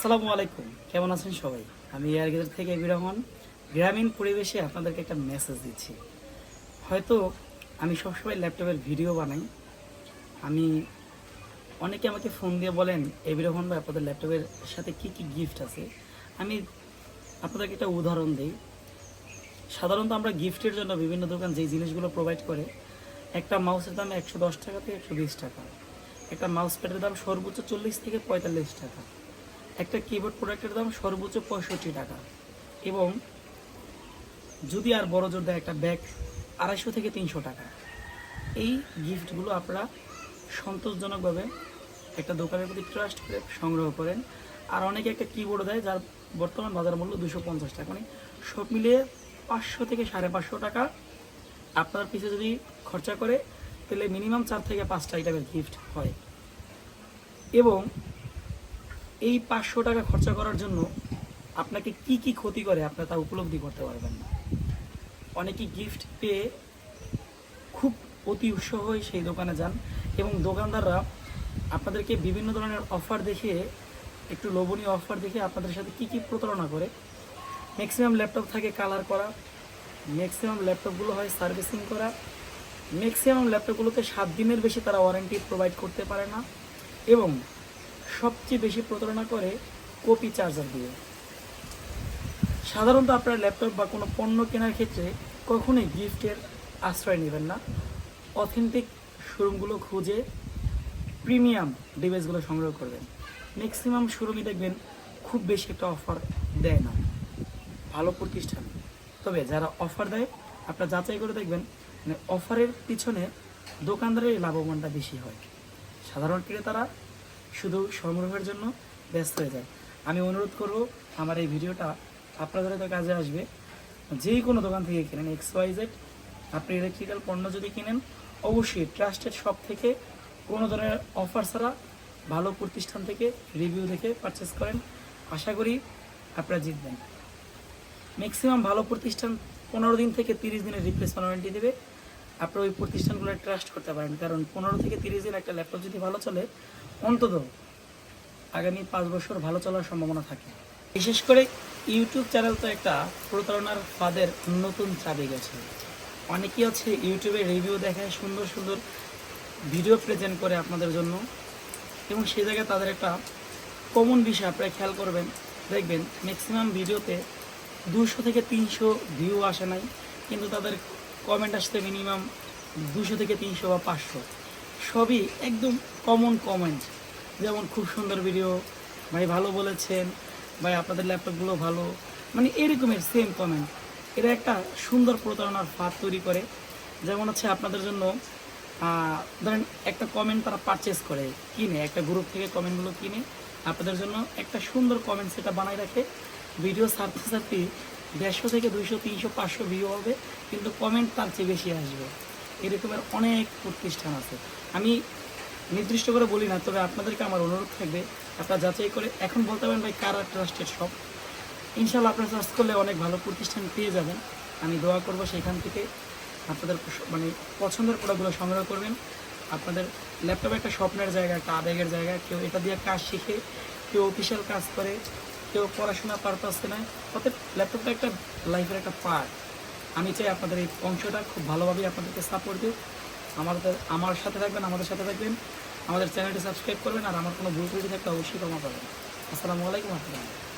আসসালামু আলাইকুম। কেমন আছেন সবাই? আমি এয়ারগেজার থেকে এবি রহমান। গ্রামীণ পরিবেশে আপনাদেরকে একটা মেসেজ দিচ্ছি। হয়তো আমি সবসময় ল্যাপটপের ভিডিও বানাই। আমি অনেকে আমাকে ফোন দিয়ে বলেন এবি রহমান ভাই, আপনাদের ল্যাপটপের সাথে কি কি গিফট আছে? আমি আপনাদেরকে একটা উদাহরণ দিই। সাধারণত আমরা গিফটের জন্য বিভিন্ন দোকান যেই জিনিসগুলো প্রোভাইড করে, একটা মাউসের দাম একশো দশ টাকা থেকে একশো বিশ টাকা। একটা মাউস প্যাডের দাম সর্বোচ্চ চল্লিশ থেকে পঁয়তাল্লিশ টাকা। একটা কিবোর্ড প্রোডাক্টের দাম সর্বোচ্চ পঁয়ষট্টি টাকা। এবং যদি আর বড় জোর দেয় একটা ব্যাগ আড়াইশো থেকে তিনশো টাকা। এই গিফটগুলো আপনারা সন্তোষজনকভাবে একটা দোকানের প্রতি ট্রাস্ট করে সংগ্রহ করেন। আর অনেকে একটা কিবোর্ড দেয় যার বর্তমান বাজার মূল্য দুশো পঞ্চাশ টাকা। মানে সব মিলিয়ে পাঁচশো থেকে সাড়ে পাঁচশো টাকা। আপনার পিছে যদি খরচা করে, তাহলে মিনিমাম চার থেকে পাঁচটা আইটেমের গিফট হয়। এবং এই পাঁচশো টাকা খরচা করার জন্য আপনাকে কি কি ক্ষতি করে আপনারা তা উপলব্ধি করতে পারবেন না। অনেকে গিফট পেয়ে খুব অতি উৎসাহ হয়ে সেই দোকানে যান এবং দোকানদাররা আপনাদেরকে বিভিন্ন ধরনের অফার দেখে একটু লোভনীয় অফার দেখে আপনাদের সাথে কি কি প্রতারণা করে। ম্যাক্সিমাম ল্যাপটপ থাকে কালার করা ম্যাক্সিমাম ল্যাপটপগুলো হয় সার্ভিসিং করা ম্যাক্সিমাম ল্যাপটপগুলোতে সাত দিনের বেশি তারা ওয়ারেন্টি প্রোভাইড করতে পারে না এবং সবচেয়ে বেশি প্রতারণা করে কপি চার্জার দিয়ে। সাধারণত আপনার ল্যাপটপ বা কোনো পণ্য কেনার ক্ষেত্রে কখনোই গিফটের আশ্রয় নেবেন না। অথেন্টিক শোরুমগুলো খুঁজে প্রিমিয়াম ডিভাইসগুলো সংগ্রহ করবেন। ম্যাক্সিমাম শোরুমই দেখবেন খুব বেশি একটা অফার দেয় না। ভালো প্রতিষ্ঠান। তবে যারা অফার দেয়, আপনারা যাচাই করে দেখবেন মানে অফারের পিছনে দোকানদারের লাভবানটা বেশি হয়। সাধারণ ক্রেতারা শুধু সংগ্রহের জন্য ব্যস্ত হয়ে যায়। আমি অনুরোধ করব, আমার এই ভিডিওটা আপনাদের তো কাজে আসবে। যে কোনো দোকান থেকে কেনেন, এক্স ওয়াই জেড, আপনি ইলেকট্রিক্যাল পণ্য যদি কিনেন, অবশ্যই ট্রাস্টেড শপ থেকে কোনো ধরনের অফার ছাড়া ভালো প্রতিষ্ঠান থেকে রিভিউ দেখে পারচেস করেন। আশা করি আপনারা জিতবেন। ম্যাক্সিমাম ভালো প্রতিষ্ঠান পনেরো দিন থেকে তিরিশ দিনের রিপ্লেসমেন্ট ওয়ারেন্টি দেবে। আপনারা ওই প্রতিষ্ঠানগুলো ট্রাস্ট করতে পারেন। কারণ পনেরো থেকে তিরিশ দিন একটা ল্যাপটপ যদি ভালো চলে, অন্তত আগামী পাঁচ বছর ভালো চলার সম্ভাবনা থাকে। বিশেষ করে ইউটিউব চ্যানেল তো একটা প্রতারণার ফাঁদের নতুন চাবি গেছে। অনেকেই আছে ইউটিউবে রিভিউ দেখায়, সুন্দর সুন্দর ভিডিও প্রেজেন্ট করে আপনাদের জন্য। এবং সেই জায়গায় তাদের একটা কমন বিষয় আপনারা খেয়াল করবেন, দেখবেন ম্যাক্সিমাম ভিডিওতে দুশো থেকে তিনশো ভিউ আসে নাই। কিন্তু তাদের কমেন্ট আসতে মিনিমাম দুশো থেকে তিনশো বা পাঁচশো। সবই একদম কমন কমেন্ট যেমন খুব সুন্দর ভিডিও ভাই ভালো বলেছেন, ভাই আপনাদের ল্যাপটপগুলো ভালো। মানে এরকমের সেম কমেন্ট এরা একটা সুন্দর প্রতারণার ফাঁদ তৈরি করে। যেমন হচ্ছে আপনাদের জন্য ধরেন একটা কমেন্ট তারা পারচেস করে, কিনে, একটা গ্রুপ থেকে কমেন্টগুলো কিনে। আপনাদের জন্য একটা সুন্দর কমেন্ট সেটা বানাই রাখে। ভিডিও ছাড়তে ছাড়তে দেড়শো থেকে দুইশো, তিনশো, পাঁচশো ভিউ হবে, কিন্তু কমেন্ট তার চেয়ে বেশি আসবে। এরকমের অনেক প্রতিষ্ঠান আছে। আমি নির্দিষ্ট করে বলি না, তবে আপনাদেরকে আমার অনুরোধ থাকবে, আপনারা যাচাই করে, এখন বলতে পারেন ভাই, কারা ট্রাস্টেড সব? ইনশাল্লাহ আপনারা সার্চ করলে অনেক ভালো প্রতিষ্ঠান পেয়ে যাবেন। আমি দোয়া করব সেখান থেকে আপনাদের মানে পছন্দের প্রোডাক্টগুলো সংগ্রহ করবেন। আপনাদের ল্যাপটপে একটা স্বপ্নের জায়গা, একটা আবেগের জায়গা, কেউ এটা দিয়ে কাজ শিখে, কেউ অফিসিয়াল কাজ করে কেউ পড়াশোনা পারপাসে নেয় অর্থাৎ ল্যাপটপটা একটা লাইফের একটা পার্ট আমি চাই আপনাদের এই অংশটা খুব ভালোভাবেই আপনাদেরকে সাপোর্ট দিই আমাদের, আমার সাথে থাকবেন, আমাদের সাথে থাকবেন। আমাদের চ্যানেলটি সাবস্ক্রাইব করবেন আর আমার কোনো ভুল ত্রুটি থাকলে অবশ্যই ক্ষমা পাবেন আসসালামু আলাইকুম রহমতুল্লাহ।